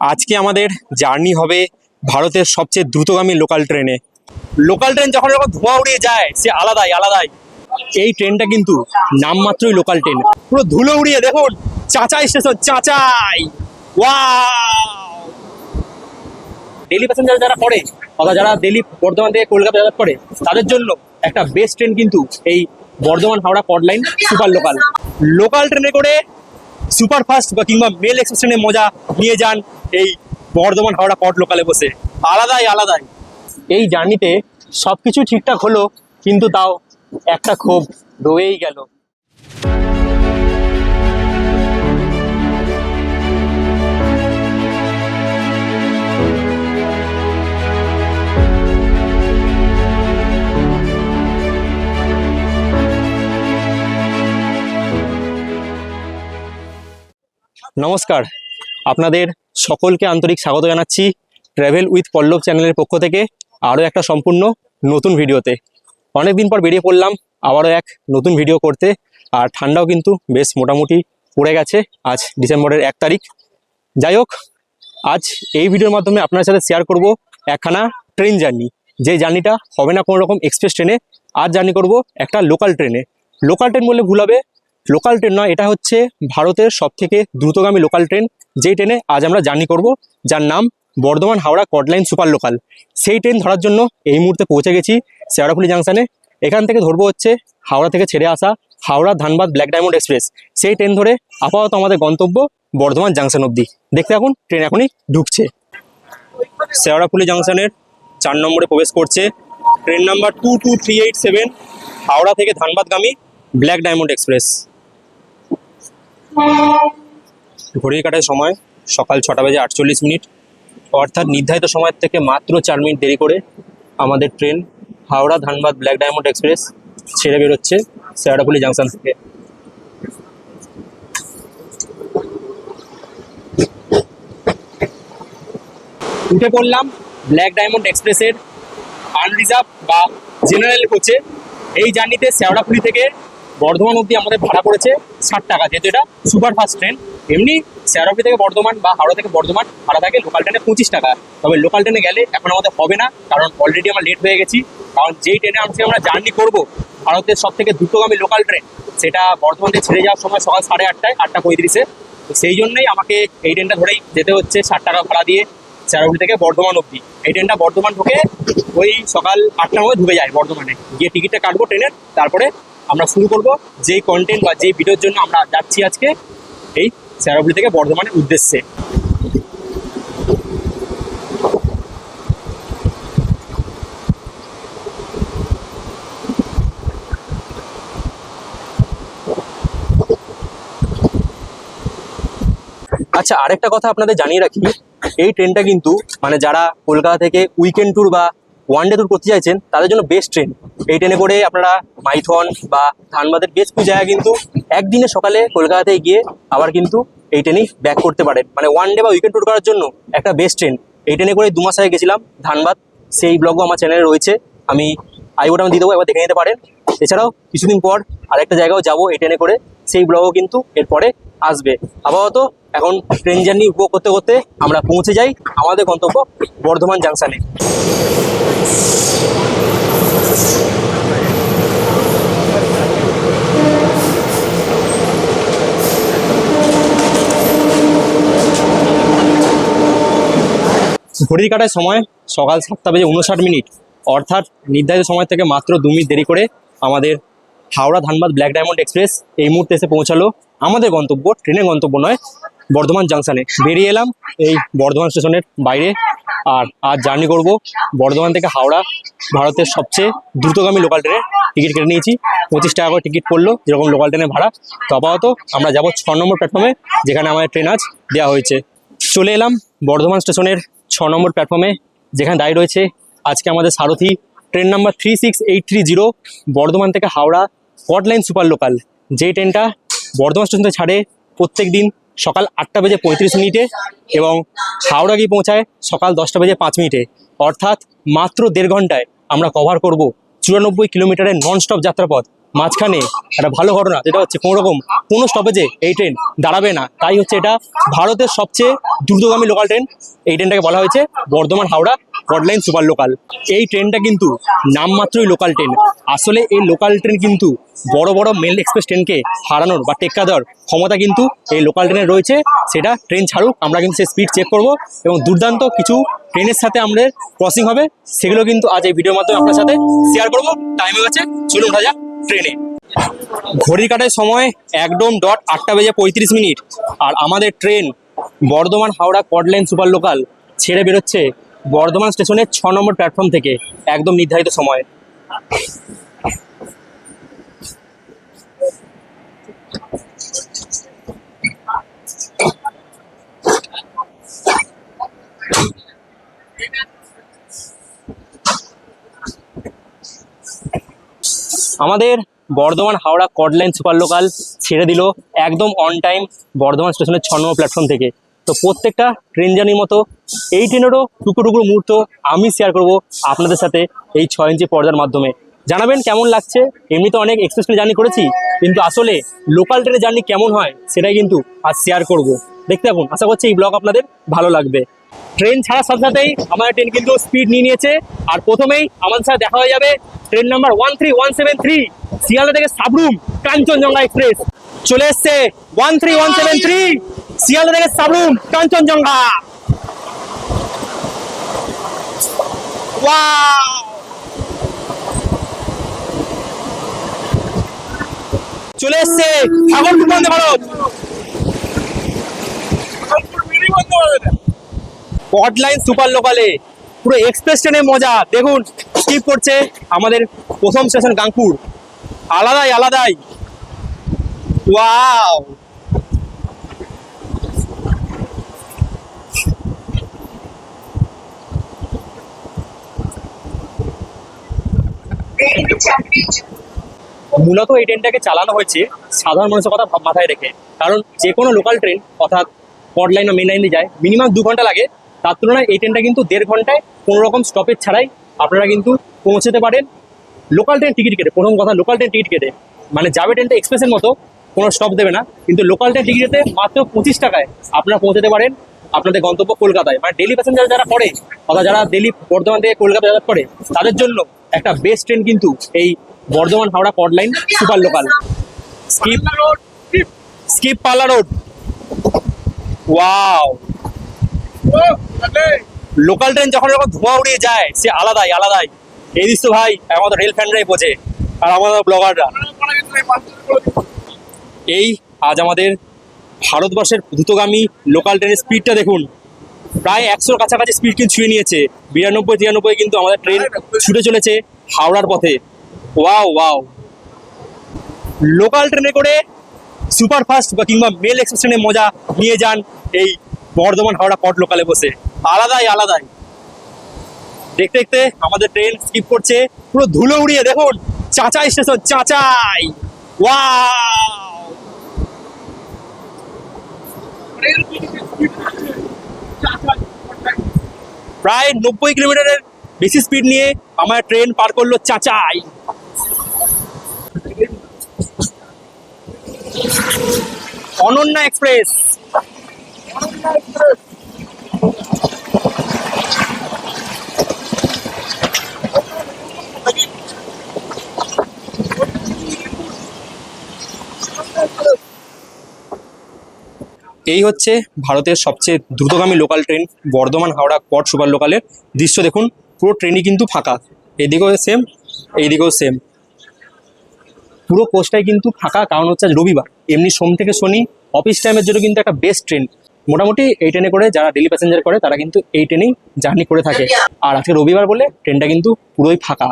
আজকে আমাদের জার্নি হবে ভারতের সবচেয়ে দ্রুতগামী লোকাল ট্রেনে লোকাল ট্রেন যখন যখন ধোঁয়া উড়িয়ে যায়, সে আলাদাই আলাদাই। এই ট্রেনটা কিন্তু নামমাত্রই লোকাল ট্রেন পুরো ধুলো উড়িয়ে, দেখুন, চাচাই স্টেশন চাচাই। ওয়াও ডেলি প্যাসেঞ্জার যারা পড়ে অথবা যারা দিল্লি বর্ধমান থেকে কলকাতা যাতায়াত করে, তাদের জন্য একটা বেস্ট ট্রেন কিন্তু এই বর্ধমান হাওড়া কড লাইন সুপার লোকাল লোকাল ট্রেনে করে সুপার ফাস্ট বা কিংবা মেল এক্সপ্রেস মজা নিয়ে যান এই বর্ধমান হাওড়া পট লোকালে বসে। আলাদাই আলাদাই। এই জার্নিতে সব কিছু ঠিকঠাক হলো, কিন্তু তাও একটা ক্ষোভ রয়েই গেল। নমস্কার। আপনাদের সকলকে আন্তরিক স্বাগত জানাচ্ছি ট্রাভেল উইথ পল্লব চ্যানেলের পক্ষ থেকে আরও একটা সম্পূর্ণ নতুন ভিডিওতে। অনেক দিন পর বেরিয়ে পড়লাম, আবারও এক নতুন ভিডিও করতে। আর ঠান্ডাও কিন্তু বেশ মোটামুটি পড়ে গেছে আজ ডিসেম্বরের এক তারিখ। যাই হোক, আজ এই ভিডিওর মাধ্যমে আপনার সাথে শেয়ার করব একখানা ট্রেন জার্নি যে জার্নিটা হবে না কোনো রকম এক্সপ্রেস ট্রেনে আর জার্নি করব একটা লোকাল ট্রেনে লোকাল ট্রেন বললে ভুল হবে লোকাল ট্রেন নয়, এটা হচ্ছে ভারতের সবথেকে দ্রুতগামী লোকাল ট্রেন যেই ট্রেনে আজ আমরা জার্নি করব, যার নাম Bardhaman Howrah chord line super local সেই ট্রেন ধরার জন্য এই মুহূর্তে পৌঁছে গেছি শেওড়াফুলি জাংশনে এখান থেকে ধরবো হচ্ছে হাওড়া থেকে ছেড়ে আসা Howrah Dhanbad black diamond express সেই ট্রেন ধরে আপাতত আমাদের গন্তব্য বর্ধমান জাংশন অবধি। দেখতে এখন ট্রেন এখনই ঢুকছে। শেওড়াফুলি জাংশনের চার নম্বরে প্রবেশ করছে। Train number two two three eight seven Howrah থেকে ধানবাদগামী ব্ল্যাক ডায়মন্ড এক্সপ্রেস ঘড়ির কাটার সময় সকাল ছটা বেজে আটচল্লিশ মিনিট। অর্থাৎ নির্ধারিত সময়ের থেকে মাত্র চার মিনিট দেরি করে আমাদের train Howrah Dhanbad black diamond express ছেড়ে বেরোচ্ছে শেয়ারাপুলি জাংশন থেকে। উঠে পড়লাম ব্ল্যাক ডায়মন্ড এক্সপ্রেসের আনরিজার্ভ বা জেনারেল কোচে এই জার্নিতে শেওড়াফুলি থেকে বর্ধমান অবধি আমাদের ভাড়া পড়েছে ষাট টাকা, যেহেতু এটা সুপারফাস্ট ট্রেন। এমনি শেওড়াফুলি থেকে বর্ধমান বা হাওড়া থেকে বর্ধমান ভাড়া থাকে লোকাল ট্রেনে পঁচিশ টাকা। তবে লোকাল ট্রেনে গেলে এখন আমাদের হবে না, কারণ অলরেডি আমরা লেট হয়ে গেছি। কারণ যেই ট্রেনে আজকে আমরা জার্নি করব, ভারতের সব থেকে দ্রুতগামী লোকাল ট্রেন সেটা বর্ধমান থেকে ছেড়ে যাওয়ার সময় সকাল সাড়ে আটটায়, আটটা পঁয়ত্রিশে। তো সেই জন্যই আমাকে এই ট্রেনটা ধরেই যেতে হচ্ছে ষাট টাকা ভাড়া দিয়ে শেওড়াফুলি থেকে বর্ধমান অবধি। এই ট্রেনটা বর্ধমান ঢুকে ওই সকাল আটটার মধ্যে ঢুকে যায় বর্ধমানে। গিয়ে টিকিটটা কাটবো ট্রেনের তারপরে আমরা শুরু করব। যেই কন্টেন্ট বা যেই ভিডিওর জন্য আমরা যাচ্ছি আজকে, এই শেওড়াফুলি থেকে বর্ধমানের উদ্দেশ্যে। আচ্ছা আরেকটা কথা আপনাদের জানিয়ে রাখি। এই ট্রেনটা কিন্তু মানে যারা কলকাতা থেকে উইকেন্ড ট্যুর বা ওয়ান ডে ট্যুর করতে চাইছেন, তাদের জন্য বেস্ট ট্রেন এই ট্রেনে করে আপনারা মাইথন বা ধানবাদের বেশ কিছু জায়গা কিন্তু একদিনে সকালে কলকাতাতে গিয়ে আবার কিন্তু এই ট্রেনেই ব্যাক করতে পারেন। মানে ওয়ান ডে বা উইকেন্ড ট্যুর করার জন্য একটা বেস্ট ট্রেন এই ট্রেনে করে দু মাস আগে গেছিলাম ধানবাদ। সেই ব্লগও আমার চ্যানেলে রয়েছে। আমি আই আমি দিয়ে দেবো, একবার দেখে নিতে পারেন। এছাড়াও কিছুদিন পর আরেকটা জায়গাও যাব এই ট্রেনে করে। সেই ব্লগও কিন্তু এরপরে আসবে। আপাতত এখন ট্রেন জার্নি উপভোগ করতে করতে আমরা পৌঁছে যাই আমাদের গন্তব্য বর্ধমান জাংশনে ঘড়ির কাটার সময় সকাল সাতটা বেজে উনষাট মিনিট, অর্থাৎ নির্ধারিত সময় থেকে মাত্র দু মিনিট দেরি করে আমাদের Howrah Dhanbad black diamond express এই মুহূর্তে এসে পৌঁছালো। আমাদের গন্তব্য ট্রেনের গন্তব্য নয় বর্ধমান জাংশনে বেরিয়ে এলাম এই বর্ধমান স্টেশনের বাইরে আর আজ জার্নি করব বর্ধমান থেকে হাওড়া, ভারতের সবচেয়ে দ্রুতগামী লোকাল ট্রেনে টিকিট কেটে নিয়েছি, পঁচিশ টাকা করে টিকিট পড়ল যেরকম লোকাল ট্রেনের ভাড়া। তো আপাতত আমরা যাব ছ নম্বর প্ল্যাটফর্মে যেখানে আমাদের ট্রেন আজ দেওয়া হয়েছে। চলে এলাম বর্ধমান স্টেশনের ছ নম্বর প্ল্যাটফর্মে যেখানে দাঁড়িয়ে রয়েছে আজকে আমাদের সারথি train number three six eight three zero Bardhaman থেকে হাওড়া স্কটলাইন সুপার লোকাল যেই ট্রেনটা বর্ধমান স্টেশন থেকে ছাড়ে প্রত্যেক দিন সকাল আটটা বেজে পঁয়ত্রিশ মিনিটে এবং হাওড়া গিয়ে পৌঁছায় সকাল দশটা বেজে পাঁচ মিনিটে। অর্থাৎ মাত্র দেড় ঘন্টায় আমরা কভার করব চুরানব্বই কিলোমিটারের নন স্টপ যাত্রাপথ। মাঝখানে একটা ভালো ঘটনা, যেটা হচ্ছে কোনো রকম কোনো স্টপেজে এই ট্রেন দাঁড়াবে না। তাই হচ্ছে এটা ভারতের সবচেয়ে দ্রুতগামী লোকাল ট্রেন এই ট্রেনটাকে বলা হয়েছে Bardhaman Howrah chord line super local এই ট্রেনটা কিন্তু নামমাত্রই লোকাল ট্রেন আসলে এই লোকাল ট্রেন কিন্তু বড় বড় মেল এক্সপ্রেস ট্রেনকে হারানোর বা টেক্কা দেওয়ার ক্ষমতা কিন্তু এই লোকাল ট্রেনের রয়েছে। সেটা ট্রেন ছাড়ুক, আমরা কিন্তু সে স্পিড চেক করব এবং দুর্দান্ত কিছু ট্রেনের সাথে আমাদের ক্রসিং হবে। সেগুলো কিন্তু আজ এই ভিডিওর মাধ্যমে আপনার সাথে শেয়ার করব। টাইম হয়ে গেছে, চলুন ওঠা যাক ট্রেনে ঘড়ির কাটায় সময় একদম ডট আটটা বেজে পঁয়ত্রিশ মিনিট। আর আমাদের train Bardhaman Howrah chord line super local ছেড়ে বেরোচ্ছে বর্ধমান স্টেশনের ছ নম্বর প্ল্যাটফর্ম থেকে একদম নির্ধারিত সময়। আমাদের Bardhaman Howrah chord line super local ছেড়ে দিল একদম অন টাইম বর্ধমান স্টেশনের ছ নম্বর প্ল্যাটফর্ম থেকে। তো প্রত্যেকটা ট্রেন জার্নির মতো এই ট্রেনেরও টুকরো টুকরো মুহূর্ত আমি শেয়ার করব আপনাদের সাথে এই ছয় ইঞ্চি পর্দার মাধ্যমে। জানাবেন কেমন লাগছে? এমনি তো অনেক এক্সপ্রেস জার্নি করেছি, কিন্তু আসলে লোকাল ট্রেনের জার্নি কেমন হয় সেটাই কিন্তু আজ শেয়ার করব। দেখতে থাকুন, আশা করছি এই ব্লগ আপনাদের ভালো লাগবে। ট্রেন ছাড়ার সাথে সাথেই আমাদের ট্রেন কিন্তু স্পিড নিয়ে নিয়েছে, আর প্রথমেই আমাদের সাথে দেখা হয়ে যাবে train number one three one seven three Sealdah থেকে সাবরুম, কাঞ্চনজঙ্ঘা এক্সপ্রেস চলে এসছে one three one seven three Sealdah থেকে সাবরুম কাঞ্চনজঙ্ঘা। চলে এসছে বন্দে ভারত। হটলাইন সুপার লোকালে পুরো এক্সপ্রেস ট্রেনের মজা। দেখুন স্কিপ করছে আমাদের প্রথম স্টেশন গাংপুর। আলাদাই আলাদাই। ওয়াও মূলত এই ট্রেনটাকে চালানো হয়েছে সাধারণ মানুষের কথা মাথায় রেখে। কারণ যে কোনো লোকাল ট্রেন অর্থাৎ পট লাইন বা মেন লাইনে যায় মিনিমাম দু ঘণ্টা লাগে। তার তুলনায় এই ট্রেনটা কিন্তু দেড় ঘন্টায় কোনো রকম স্টপেজ ছাড়াই আপনারা কিন্তু পৌঁছতে পারেন। লোকাল ট্রেন টিকিট কেটে, প্রথম কথা লোকাল ট্রেন টিকিট কেটে। মানে যাবে ট্রেনটা এক্সপ্রেসের মতো, কোনো স্টপ দেবে না। কিন্তু লোকাল ট্রেন টিকিটেতে মাত্র পঁচিশ টাকায় আপনারা পৌঁছতে পারেন আপনাদের গন্তব্য কলকাতায়। মানে ডেলি প্যাসেঞ্জার যারা করে, অর্থাৎ যারা ডেলি বর্ধমান থেকে কলকাতা যাতায়াত করে, তাদের জন্য একটা বেস্ট ট্রেন কিন্তু এই Bardhaman Howrah code line super local skip skip Palla road wow local train যখন যখন ধোঁয়া উড়িয়ে যায়, সে আলাদাই আলাদাই। এই দৃশ্য ভাই, আমাদের রেল ফ্যানরাই বোঝে, আর আমাদের ব্লগাররা এই আজ আমাদের ভারতবর্ষের দ্রুতগামী লোকাল ট্রেনের স্পিডটা দেখুন। প্রায় একশোর কাছাকাছি স্পিড কিন্তু ছুঁয়ে নিয়েছে। বিরানব্বই, তিরানব্বই কিন্তু আমাদের ট্রেন ছুটে চলেছে হাওড়ার পথে। ওয়াও ওয়াও লোকাল ট্রেনে করে সুপারফাস্ট বা কিংবা মেল এক্সপ্রেস ট্রেনে মজা নিয়ে যান এই বর্ধমান হাওড়া পট লোকালে বসে। আলাদাই আলাদাই। দেখতে দেখতে আমাদের ট্রেন স্কিপ করছে। পুরো ধুলো উড়িয়ে, দেখুন চাচাই স্টেশন চাচাই। ওয়াও প্রায় নব্বই কিলোমিটারের বেশি স্পিড নিয়ে আমার ট্রেন পার করল চাচাই। অনন্যা এক্সপ্রেস এই হচ্ছে ভারতের সবচেয়ে দ্রুতগামী লোকাল ট্রেন বর্ধমান হাওড়া পট সুপার লোকালের দৃশ্য। দেখুন, পুরো ট্রেনই কিন্তু ফাঁকা। এদিকেও সেম এইদিকেও সেম পুরো কোচটাই কিন্তু ফাঁকা, কারণ হচ্ছে রবিবার। এমনি সোম থেকে শনি অফিস টাইমের জন্য কিন্তু একটা বেস্ট ট্রেন মোটামুটি এই ট্রেনে করে যারা ডেলি প্যাসেঞ্জার করে, তারা কিন্তু এই ট্রেনেই জার্নি করে থাকে। আর আজকে রবিবার বলে ট্রেনটা কিন্তু পুরোই ফাঁকা।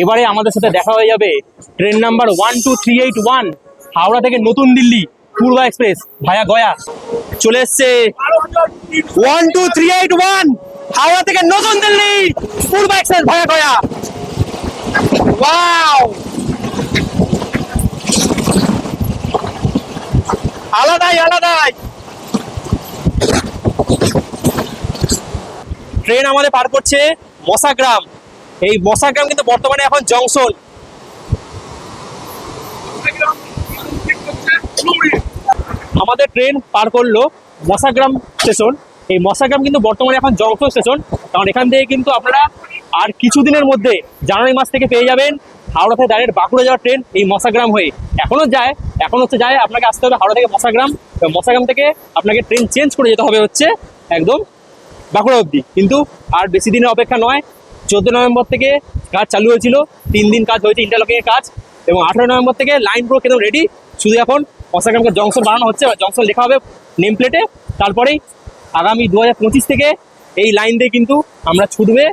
এবারে আমাদের সাথে দেখা হয়ে যাবে train number one two three eight one Howrah থেকে নতুন Delhi. Poorva express via Gaya. চলে এসছে one two three eight one Howrah থেকে নতুন Delhi, Poorva express via Gaya. Wow আলাদাই আলাদাই। ট্রেন আমাদের পার করছে মশাগ্রাম। এই মশাগ্রাম কিন্তু বর্তমানে এখন জংশন। আমাদের ট্রেন পার করল মশাগ্রাম স্টেশন এই মশাগ্রাম কিন্তু বর্তমানে এখন জংশন স্টেশন কারণ এখান থেকে কিন্তু আপনারা আর কিছুদিনের মধ্যে জানুয়ারি মাস থেকে পেয়ে যাবেন হাওড়া থেকে ডাইরেক্ট বাঁকুড়া যাওয়ার ট্রেন এই মশাগ্রাম হয়ে। এখনও যায়, এখন হচ্ছে যায় আপনাকে আসতে হবে হাওড়া থেকে মশাগ্রাম। মশাগ্রাম থেকে আপনাকে ট্রেন চেঞ্জ করে যেতে হবে হচ্ছে একদম বাঁকুড়া অবধি। কিন্তু আর বেশি দিনের অপেক্ষা নয়, চোদ্দ নভেম্বর থেকে কাজ চালু হয়েছিল। তিন দিন কাজ হয়েছে ইন্টারলকিং এর কাজ এবং আঠারো নভেম্বর থেকে লাইন পুরো একদম রেডি শুধু এখন মশাগ্রামকে জংশন বানানো হচ্ছে জংশন লেখা হবে নেম প্লেটে তারপরেই আগামী দু হাজার পঁচিশ থেকে এই লাইন দিয়ে কিন্তু আমরা ছুটবে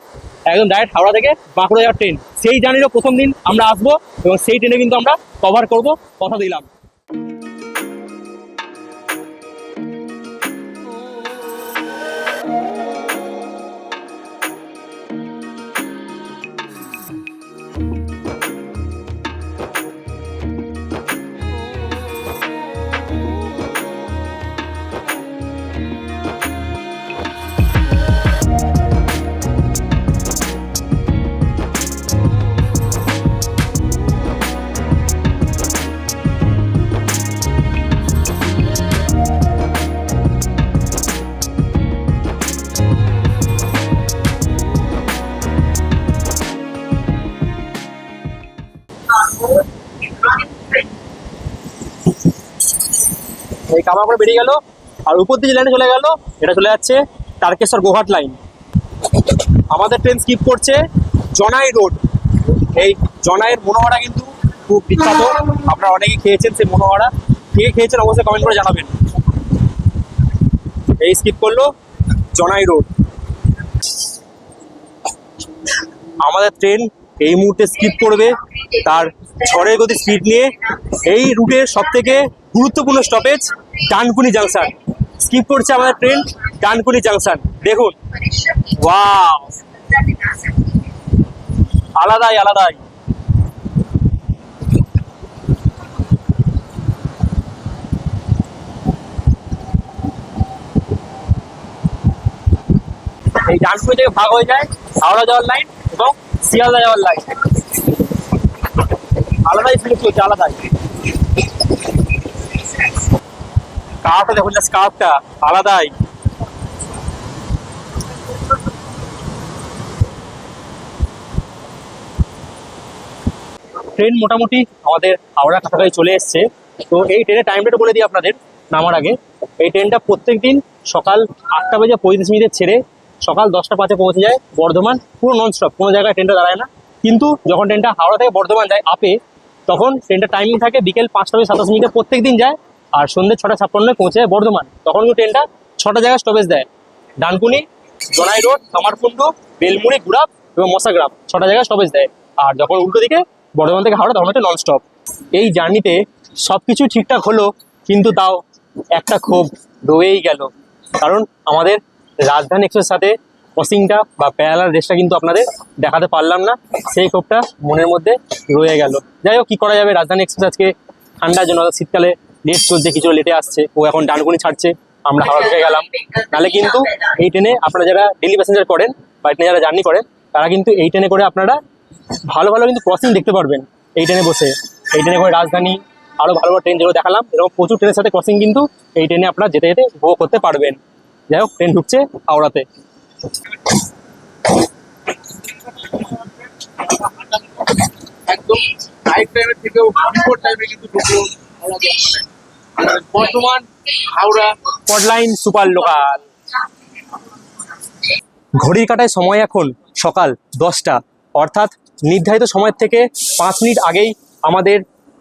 একদম ডাইরেক্ট হাওড়া থেকে বাঁকুড়া যাওয়ার ট্রেন সেই জার্নিরও প্রথম দিন আমরা আসব এবং সেই ট্রেনে কিন্তু আমরা কভার করব, কথা দিলাম। এই কামার করে বেরিয়ে গেল, আর উপর দিয়ে লাইনে চলে গেল, এটা চলে যাচ্ছে তারকেশ্বর গোঘাট লাইন আমাদের ট্রেন স্কিপ করছে জনাই রোড এই জনাইয়ের মনোহরা কিন্তু খুব বিখ্যাত। আপনারা অনেকে খেয়েছেন সেই মনোহরা। কে খেয়েছেন অবশ্যই কমেন্ট করে জানাবেন। এই স্কিপ করল জনাই রোড আমাদের ট্রেন এই মুহূর্তে স্কিপ করবে তার ঝড়ের গতি স্পিড নিয়ে। এই রুটের সব থেকে গুরুত্বপূর্ণ স্টপেজ ডানকুনি জাংশন। স্কিপ করছে আমাদের ট্রেন ডানকুনি জাংশন। দেখুন। আলাদাই আলাদাই। এই ডানকুনি থেকে ভাগ হয়ে যায় হাওড়া যাওয়ার লাইন এবং শিয়ালদা যাওয়ার লাইন আলাদাই ফিল চলছে আলাদাই। স্কার্ফটা দেখুন না স্কার্ফটা আলাদাই। ট্রেন মোটামুটি আমাদের হাওড়া কাছাকাছি চলে এসছে। তো এই ট্রেনের টাইমটা বলে দিই আপনাদের, নামার আগে। এই ট্রেনটা প্রত্যেক দিন সকাল আটটা বেজে পঁয়ত্রিশ মিনিটে ছেড়ে সকাল দশটা পাঁচে পৌঁছে যায় বর্ধমান, পুরো নন স্টপ কোনো জায়গায় ট্রেনটা দাঁড়ায় না। কিন্তু যখন ট্রেনটা হাওড়া থেকে বর্ধমান যায় আপে তখন ট্রেনটা টাইমিং থাকে বিকেল পাঁচটা বেজে সাতাশ মিনিটে প্রত্যেক দিন যায়। আর সন্ধ্যে ছটা ছাপ্পান্নয় পৌঁছে যায় বর্ধমান। তখন কিন্তু ট্রেনটা ছটা জায়গায় স্টপেজ দেয়। ডানকুনি জনাই রোড কামারকুন্ডু বেলমুড়ি, গুড়াপ এবং মশাগ্রাম ছটা জায়গায় স্টপেজ দেয়। আর যখন উল্টো দিকে বর্ধমান থেকে হাওড়া, তখন হচ্ছে নন স্টপ এই জার্নিতে সব কিছু ঠিকঠাক হলো, কিন্তু তাও একটা ক্ষোভ রয়েই গেল। কারণ আমাদের রাজধানী এক্সপ্রেসের সাথে ক্রসিংটা বা প্যারালার রেসটা কিন্তু আপনাদের দেখাতে পারলাম না। সেই ক্ষোভটা মনের মধ্যে রয়ে গেল। যাই হোক, কী করা যাবে? রাজধানী এক্সপ্রেস আজকে ঠান্ডার জন্য, শীতকালে লেট চলছে, কিছু লেটে আসছে। ও এখন ডানকুনি ছাড়ছে, আমরা হাওড়া থেকে গেলাম। নাহলে কিন্তু এই ট্রেনে আপনারা যারা ডেলি প্যাসেঞ্জার করেন বা ট্রেনে যারা জার্নি করেন, তারা কিন্তু এই ট্রেনে করে আপনারা ভালো ভালো কিন্তু ক্রসিং দেখতে পারবেন এই ট্রেনে বসে। এই ট্রেনে করে রাজধানী আরও ভালো ভালো ট্রেন যেগুলো দেখালাম, এরকম প্রচুর ট্রেনের সাথে ক্রসিং কিন্তু এই ট্রেনে আপনারা যেতে যেতে উপভোগ করতে পারবেন। যাই হোক ট্রেন ঢুকছে হাওড়াতে। একদম নাইট টাইমের থেকেও টাইমে কিন্তু ঢুকলো হাওড়া স্পটলাইন সুপার লোকাল ঘড়ির কাটায় সময় এখন সকাল দশটা। অর্থাৎ নির্ধারিত সময় থেকে পাঁচ মিনিট আগেই আমাদের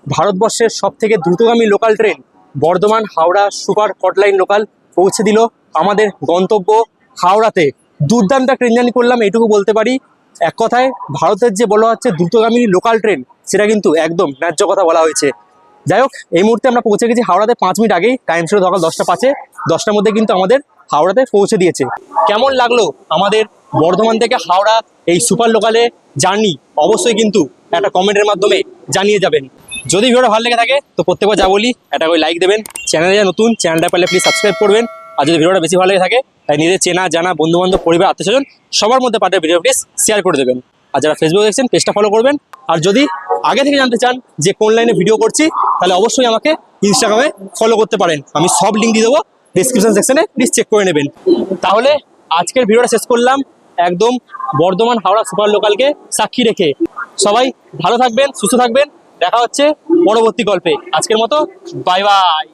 ভারতবর্ষের সব থেকে দ্রুতগামী local train Bardhaman Howrah super chord line local পৌঁছে দিল। আমাদের গন্তব্য হাওড়াতে। দুর্দান্ত ট্রেন করলাম এটুকু বলতে পারি। এক কথায়, ভারতের যে বলা হচ্ছে দ্রুতগামী লোকাল ট্রেন সেটা কিন্তু একদম ন্যায্য কথা বলা হয়েছে। যাই হোক, এই মুহূর্তে আমরা পৌঁছে গেছি হাওড়াতে পাঁচ মিনিট আগেই টাইম ছিল সকাল দশটা পাঁচে। দশটার মধ্যে কিন্তু আমাদের হাওড়াতে পৌঁছে দিয়েছে। কেমন লাগল আমাদের বর্ধমান থেকে হাওড়া এই সুপার লোকালে জার্নি অবশ্যই কিন্তু একটা কমেন্টের মাধ্যমে জানিয়ে যাবেন। যদি ভিডিওটা ভালো লেগে থাকে, তো প্রত্যেকবার যা বলি, একটা করে লাইক দেবেন। চ্যানেলে যা নতুন চ্যানেলটা পেলে প্লিজ সাবস্ক্রাইব করবেন। আর যদি ভিডিওটা বেশি ভালো লেগে থাকে, তাই নিজের চেনা, জানা বন্ধু বান্ধব পরিবার আত্মীয় স্বজন সবার মধ্যে পাঠাবে ভিডিও প্লিজ শেয়ার করে দেবেন। আর যারা ফেসবুকে দেখছেন পেজটা ফলো করবেন। আর যদি আগে থেকে জানতে চান যে কোন লাইনে ভিডিও করছি, তাহলে অবশ্যই আমাকে ইনস্টাগ্রামে ফলো করতে পারেন। আমি সব লিঙ্ক দিয়ে দেবো। ডিসক্রিপশন সেকশনে প্লিজ চেক করে নেবেন। তাহলে আজকের ভিডিওটা শেষ করলাম। একদম বর্ধমান হাওড়া সুপার লোকালকে সাক্ষী রেখে। সবাই ভালো থাকবেন, সুস্থ থাকবেন। দেখা হচ্ছে পরবর্তী গল্পে। আজকের মতো বাই বাই